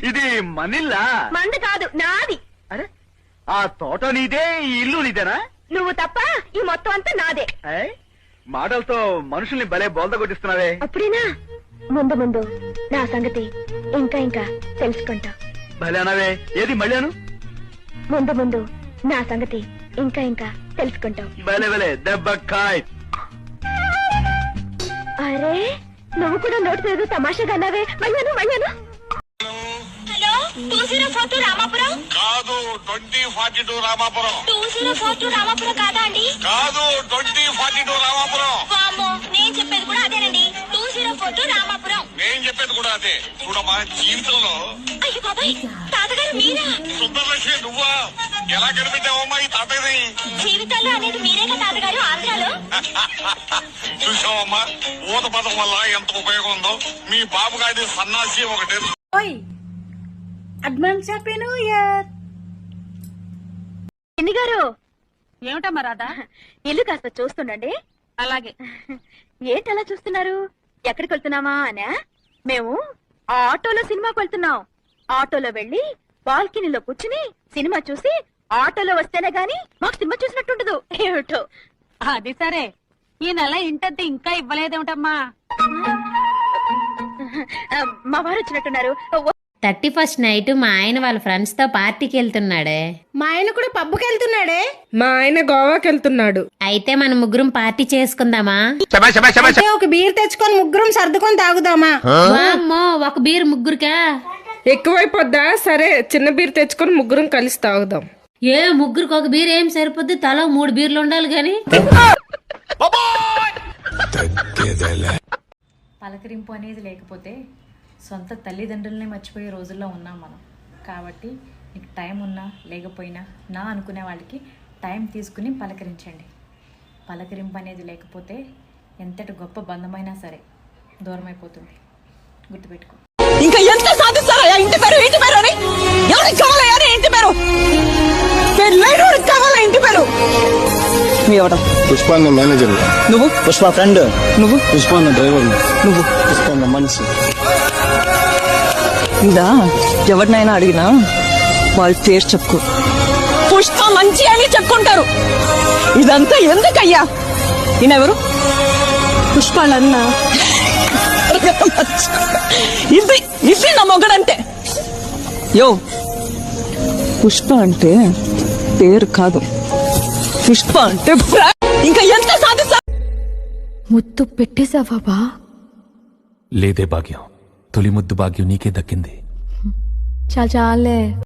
ఇది మనిల్లా? మంది కాదు నాది. అరే ఆ తోట నీదే ఈ ఇల్లు నీదేనా? నువ్వు తప్ప ఈ మొత్తం అంతా నాదే. ఏయ్, మాటలతో మనుషుల్ని భలే బోల్త కొట్టిస్తున్నావే. అప్పుడేనా? ముందు ముందు నా సంగతి ఇంకా ఇంకా తెలుసుకుంటా. భలే అనవే ఏది మళ్ళాను? ముందు ముందు నా సంగతి ఇంకా ఇంకా తెలుసుకుంటావు భలే భలే దెబ్బ కాయ్. అరే నువ్వు కూడా నోటి తమాషాగా అన్నావే. మయ్యాను hello two zero four two Ramapuram? కాదు twenty forty two Ramapuram. Two zero four two Ramapuram కాదా అండి? కాదు ట్వంటీ ఫార్టీ టూ రామాపురం. వామ్మో నేను చెప్పేది కూడా అదేనండి. Two zero four two Ramapuram. నేను చెప్పేది కూడా అదే. చూడమ్మా జీవితంలో అయ్యో బాబాయ్ తాతగారు మీరా? సుందరలక్ష్మి నువ్వా? ఎలా కనిపెట్టావమ్మా ఈ తాతయ్యని? జీవితంలో అనేది మీరేగా తాతగారు ఆంధ్రాలో? చూసావమ్మా ఊత పదం వల్ల ఎంత ఉపయోగం ఉందో. మీ బాబు గారి సన్నాసి ఒకటి. ఓయ్ అడ్వాన్స్ హ్యాపీ న్యూ ఇయర్ ఎన్ని గారు? ఏమిటమ్మా రాధా? ఇల్లు కాస్త చూస్తుండండి. అలాగే. ఏంటి అలా చూస్తున్నారు? ఎక్కడికి వెళ్తున్నామా అనా? మేము ఆటోలో సినిమాకి వెళ్తున్నాం. ఆటోలో వెళ్ళి బాల్కనీలో కూర్చుని సినిమా చూసి ఆటోలో వస్తేనే గాని మాకు సినిమా చూసినట్టుండదు. ఏమిటో? అది సరే. ఈ నెల ఇంటద్దు ఇంకా ఇవ్వలేదేమిటమ్మా? మా వారు వచ్చినట్టున్నారు. థర్టీ ఫస్ట్ నైట్ మా ఆయన వాళ్ళ ఫ్రెండ్స్తో పార్టీకి వెళ్తున్నాడే. మా ఆయన కూడా పబ్బుకి వెళ్తున్నాడే? మా ఆయన గోవాకి వెళ్తున్నాడు. అయితే మన ముగ్గురం పార్టీ చేసుకుందామా? అయితే ఒక బీర్ తెచ్చుకొని ముగ్గురం సర్దుకొని తాగుదామా? వామ్మో ఒక బీర్ ముగ్గురికా? ఎక్కువైపోద్దా? సరే చిన్న బీర్ తెచ్చుకొని ముగ్గురం కలిసి తాగుదాం. ఏ ముగ్గురికి ఒక బీర్ ఏం సరిపోద్ది? తల మూడు బీర్లు ఉండాలి గాని. పలకరింపు అనేది లేకపోతే సొంత తల్లిదండ్రులనే మర్చిపోయే రోజుల్లో ఉన్నాం మనం. కాబట్టి నీకు టైం ఉన్నా లేకపోయినా నా అనుకునే వాళ్ళకి టైం తీసుకుని పలకరించండి. పలకరింపు అనేది లేకపోతే ఎంతటి గొప్ప బంధమైనా సరే దూరమైపోతుంది. గుర్తుపెట్టుకో. ఇంకా ఎంత సాధిస్తారా ఇంటి పేరు ఇంటి పేరు అని? ఎవడం పుష్పాన్న మేనేజర్ నువ్వు? పుష్ప ఫ్రెండ్ నువ్వు? పుష్పాన్న డ్రైవర్ నువ్వు? పుష్పాన్న మనిషి ఇదా? ఎవరినైనా అడిగినా వాళ్ళ పేరు చెప్పుకో పుష్ప మంచి అని చెప్పుకుంటారు. ఇదంతా ఎందుకయ్యా? ఈయనెవరు? పుష్పాలన్న. ఇది ఇది నా మొగడంటే. యో పుష్ప అంటే పేరు కాదు. పుష్ప అంటే ఇంకా ఎంత సాధిస్తా ముత్తు పెట్టేశావా బా? లేదే భాగ్యం. తొలి ముద్దు భాగ్యం నీకే దక్కింది. చాలా చాలే.